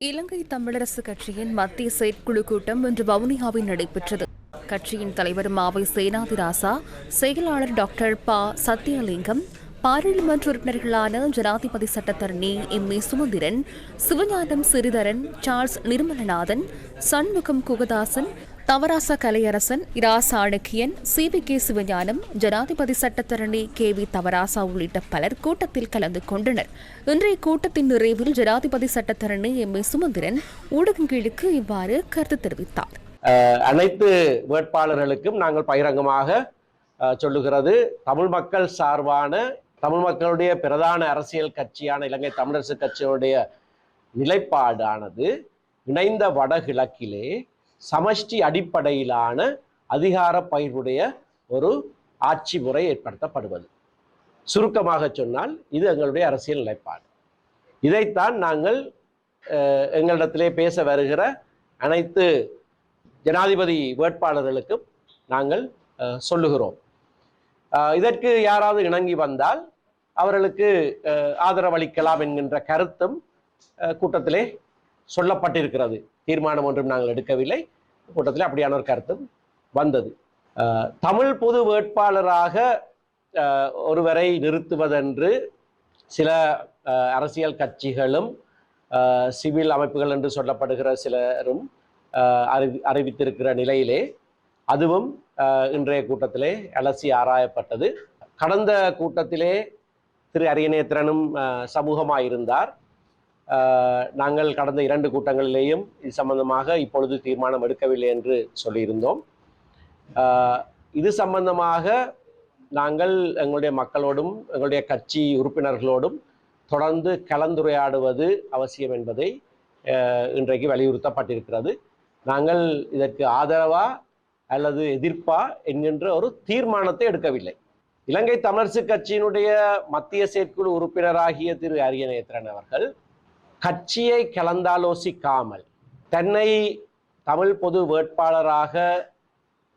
இலங்கை தமிழரசு கட்சியின் மத்திய செயற்குழு கூட்டம் இன்று வவுனியாவில் நடைபெற்றது. கட்சியின் தலைவர் மாவை சேனாதிராசா செயலாளர் டாக்டர் ப. சத்தியலிங்கம் பாராளுமன்ற உறுப்பினர்களான ஜனாதிபதி சட்டத்தரணி M. A. Sumanthiran Sivagnanam Sritharan Charles Nirmalanathan Shanmugam Kugathasan Thavarasa Kalaiyarasan Ira Shanakiyan C V K Sivagnanam ஜனாதிபதி சட்டத்தரணி கே வி தவராசா உள்ளிட்ட பலர் கூட்டத்தில் கலந்து கொண்டனர். இன்றைய கூட்டத்தின் நிறைவில் ஜனாதிபதி சட்டத்தரணி எம் ஏ சுமந்திரன் ஊடகங்களுக்கு இவ்வாறு கருத்து தெரிவித்தார். அனைத்து வேட்பாளர்களுக்கும் நாங்கள் பகிரங்கமாக சொல்லுகிறது. தமிழ் மக்கள் சார்பான தமிழ் மக்களுடைய பிரதான அரசியல் கட்சியான இலங்கை தமிழரசு கட்சியுடைய நிலைப்பாடானது இணைந்த வடகிழக்கிலே சமஷ்டி அடிப்படையிலான அதிகார பகிர்வுடைய ஒரு ஆட்சி முறை ஏற்படுத்தப்படுவது. சுருக்கமாக சொன்னால் இது எங்களுடைய அரசியல் நிலைப்பாடு. இதைத்தான் நாங்கள் எங்களிடத்திலே பேச வருகிற அனைத்து ஜனாதிபதி வேட்பாளர்களுக்கும் நாங்கள் சொல்லுகிறோம். இதற்கு யாராவது இணங்கி வந்தால் அவர்களுக்கு ஆதரவளிக்கலாம் என்கின்ற கருத்தும் கூட்டத்திலே சொல்லப்பட்டிருக்கிறது. தீர்மானம் ஒன்றும் நாங்கள் எடுக்கவில்லை. கூட்டத்திலே அப்படியான ஒரு கருத்தும் வந்தது. தமிழ் பொது வேட்பாளராக ஒருவரை நிறுத்துவதென்று சில அரசியல் கட்சிகளும் சிவில் அமைப்புகள் என்று சொல்லப்படுகிற சிலரும் அறிவி அறிவித்திருக்கிற நிலையிலே அதுவும் இன்றைய கூட்டத்திலே அலசி ஆராயப்பட்டது. கடந்த கூட்டத்திலே திரு அரியநேத்திரனும் சமூகமாக இருந்தார் நாங்கள் கடந்த இரண்டு கூட்டங்களிலேயும் இது சம்பந்தமாக இப்பொழுது தீர்மானம் எடுக்கவில்லை என்று சொல்லியிருந்தோம். இது சம்பந்தமாக நாங்கள் எங்களுடைய மக்களோடும் எங்களுடைய கட்சி உறுப்பினர்களோடும் தொடர்ந்து கலந்துரையாடுவது அவசியம் என்பதை இன்றைக்கு வலியுறுத்தப்பட்டிருக்கிறது. நாங்கள் இதற்கு ஆதரவா அல்லது எதிர்ப்பா என்கின்ற ஒரு தீர்மானத்தை எடுக்கவில்லை. இலங்கை தமிழரசு கட்சியினுடைய மத்திய செயற்குழு உறுப்பினராகிய திரு அரியநேத்திரன் அவர்கள் கட்சியை கலந்தாலோசிக்காமல் தன்னை தமிழ் பொது வேட்பாளராக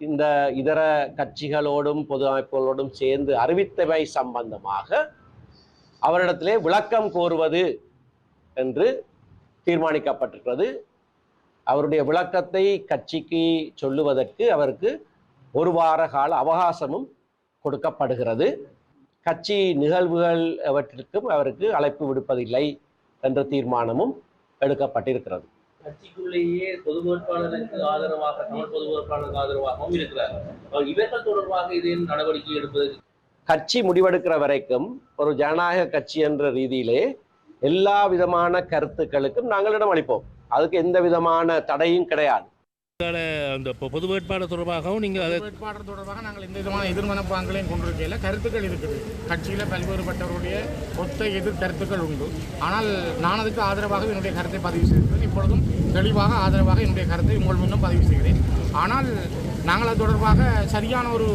இந்த இதர கட்சிகளோடும் பொது அமைப்புகளோடும் சேர்ந்து அறிவித்தவை சம்பந்தமாக அவரிடத்திலே விளக்கம் கோருவது என்று தீர்மானிக்கப்பட்டிருக்கிறது. அவருடைய விளக்கத்தை கட்சிக்கு சொல்லுவதற்கு அவருக்கு ஒரு வார கால அவகாசமும் கொடுக்கப்படுகிறது. கட்சி நிகழ்வுகள் அவற்றிற்கும் அவருக்கு அழைப்பு விடுப்பதில்லை. என்ற தீர்மானமும் எடுக்கப்பட்டிருக்கிறது. கட்சிக்குள்ளேயே பொது வேட்பாளருக்கு ஆதரவாக தமிழ் பொது வேட்பாளருக்கு ஆதரவாகவும் இருக்கிறார். இவர்கள் தொடர்பாக நடவடிக்கை எடுப்பது கட்சி முடிவெடுக்கிற வரைக்கும் ஒரு ஜனநாயக கட்சி என்ற ரீதியிலே எல்லா விதமான கருத்துக்களுக்கும் நாங்கள் இடமளிப்போம் அதுக்கு எந்த விதமான தடையும் கிடையாது. அந்த பொது வேட்பாளர் தொடர்பாகவும் நீங்கள் அதை வேட்பாளர் தொடர்பாக நாங்கள் எந்த விதமான எதிர்மனப்பாங்களையும் கொண்டிருக்கையில் கருத்துக்கள் இருக்குது. கட்சியில் பல்வேறுபட்டவருடைய ஒத்த எதிர் கருத்துக்கள் உண்டு. ஆனால் நான் அதுக்கு ஆதரவாக என்னுடைய கருத்தை பதிவு செய்கிறேன் இப்பொழுதும் தெளிவாக ஆதரவாக என்னுடைய கருத்தை உங்கள் முன்னும் பதிவு செய்கிறேன். ஆனால் நாங்கள் அது தொடர்பாக சரியான ஒரு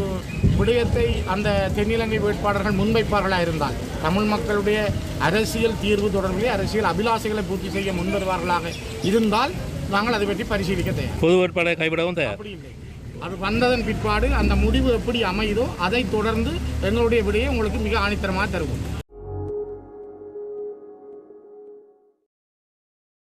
விடயத்தை அந்த தென்னிலங்கை வேட்பாளர்கள் முன்வைப்பார்களாக இருந்தால் தமிழ் மக்களுடைய அரசியல் தீர்வு தொடர்பிலே அரசியல் அபிலாஷைகளை பூர்த்தி செய்ய முன்வருவார்களாக இருந்தால் நாங்கள் அதை பற்றி பரிசீலிக்க தயார். பொது வேட்பாளரை கைவிடவும் தயார். அப்படி இல்லை. அது வந்ததன் பிற்பாடு அந்த முடிவு எப்படி அமையுதோ அதை தொடர்ந்து எங்களுடைய விடையை உங்களுக்கு மிக ஆணித்தரமாக தருவோம்.